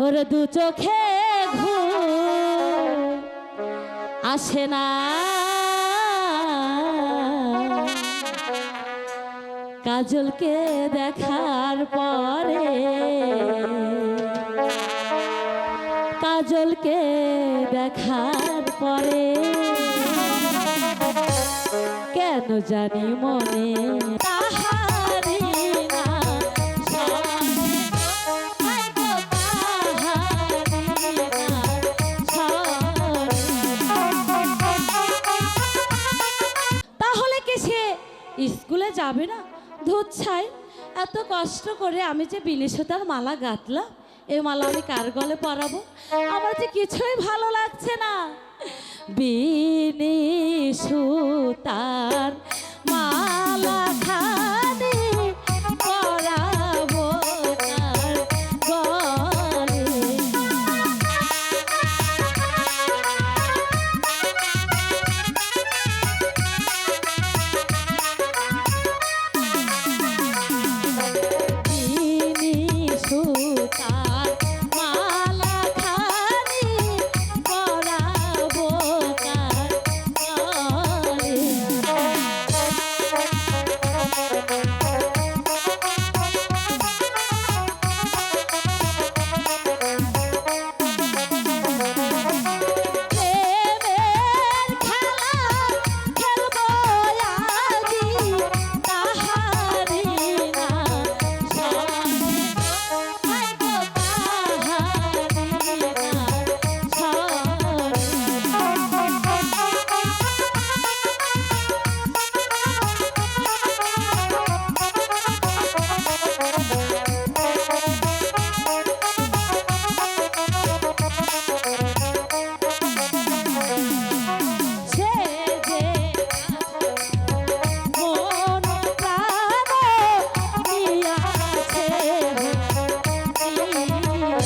ওর দু চোখে ঘুম আসে না। কাজলকে দেখার পরে কাজলকে দেখার পরে কেন জানি মনে যাবে না? ধুচ্ছাই এত কষ্ট করে আমি যে বিলিসতার মালা গাঁথলাম এই মালা আমি কার গলে পরাবো? আমার যে কিছুই ভালো লাগছে না। বিনি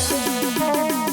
Yeah.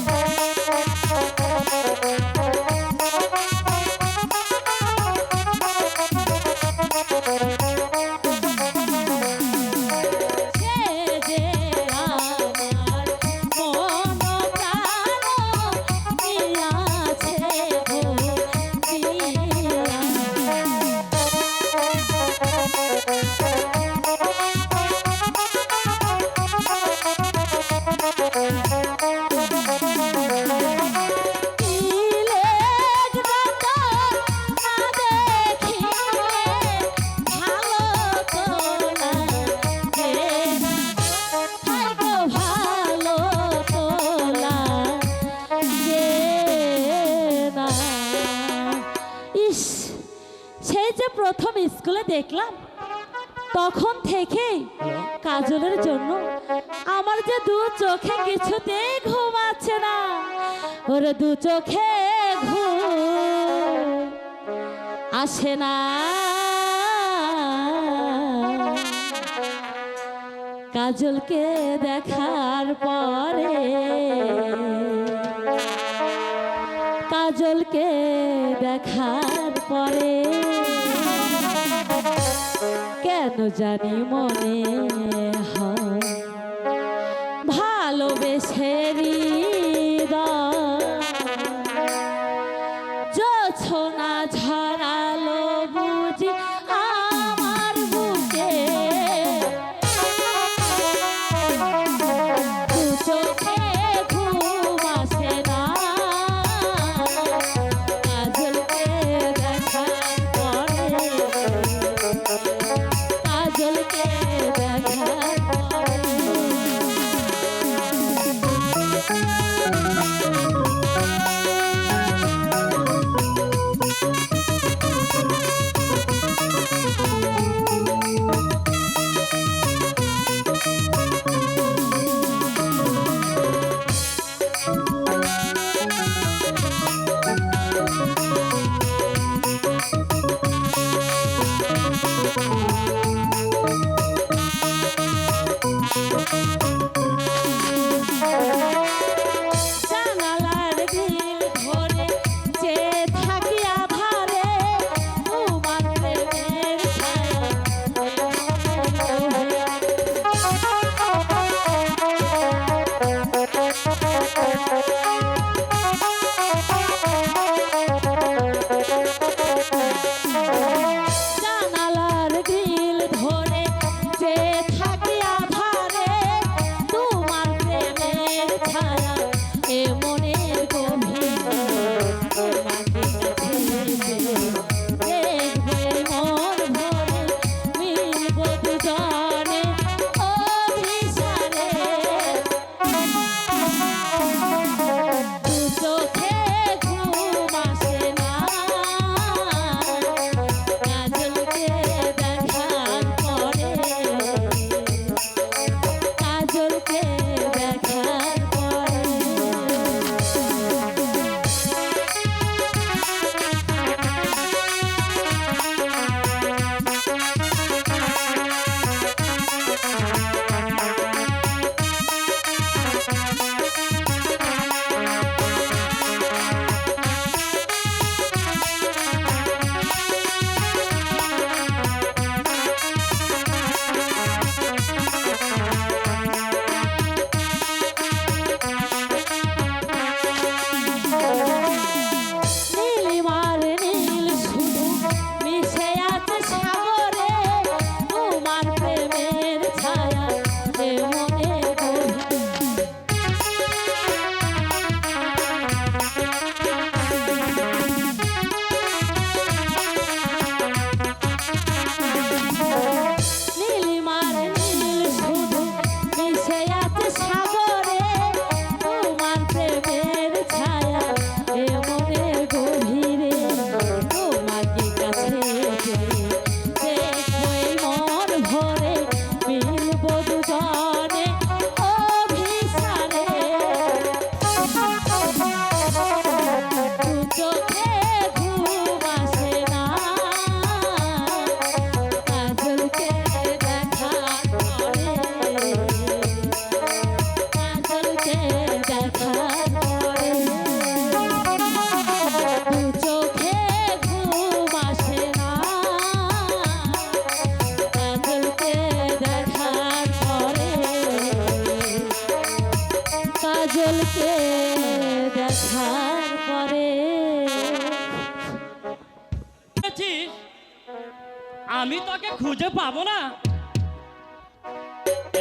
ইস সেই যে প্রথম স্কুলে দেখলাম, তখন থেকেই কাজলের জন্য আমার যে দু চোখে কিছুতেই আছে না। ওর দু চোখে ঘুম আসে না। কাজলকে দেখার পরে কেন জানি মনে আমি তোকে খুঁজে পাবো না।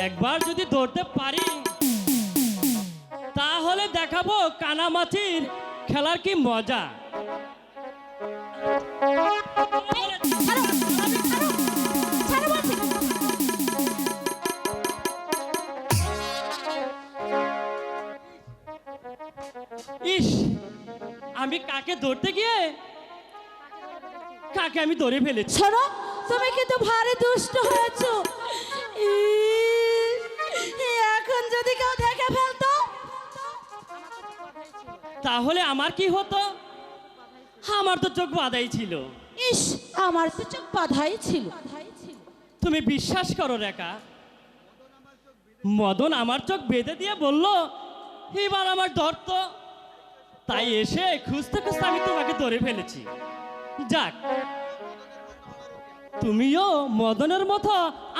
একবার যদি দৌড়তে পারি, তাহলে দেখাবো কানামাছির খেলার কি মজা। ইস, আমি কাকে ধরতে গিয়ে, কাকে আমি ধরে ফেলেছি? তুমি কিন্তু ভারী দুষ্ট হয়েছো। এখন যদি কেউ দেখে ফেলতো? তাহলে আমার কি হতো? আমার তো চোখ বাঁধাই ছিল। ইস আমার তো চোখ বাধাই ছিল। তুমি বিশ্বাস করো রেখা মদন আমার চোখ বেঁধে দিয়ে বলল এবার আমার ধরত তাই এসে খুঁজতে খুঁজতে আমি তোমাকে ধরে ফেলেছি। যাক তুমিও মদনের মতো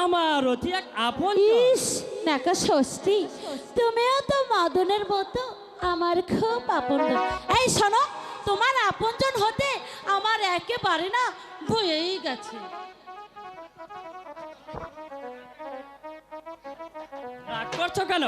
আমার অতি এক আপন ইস নাকা ষষ্ঠী। তুমিও তো মদনের মতো আমার খুব আপন এই শোনো তোমার আপনজন হতে আমার একেবারে না বয়েই গেছে। রাগ করছ কেন?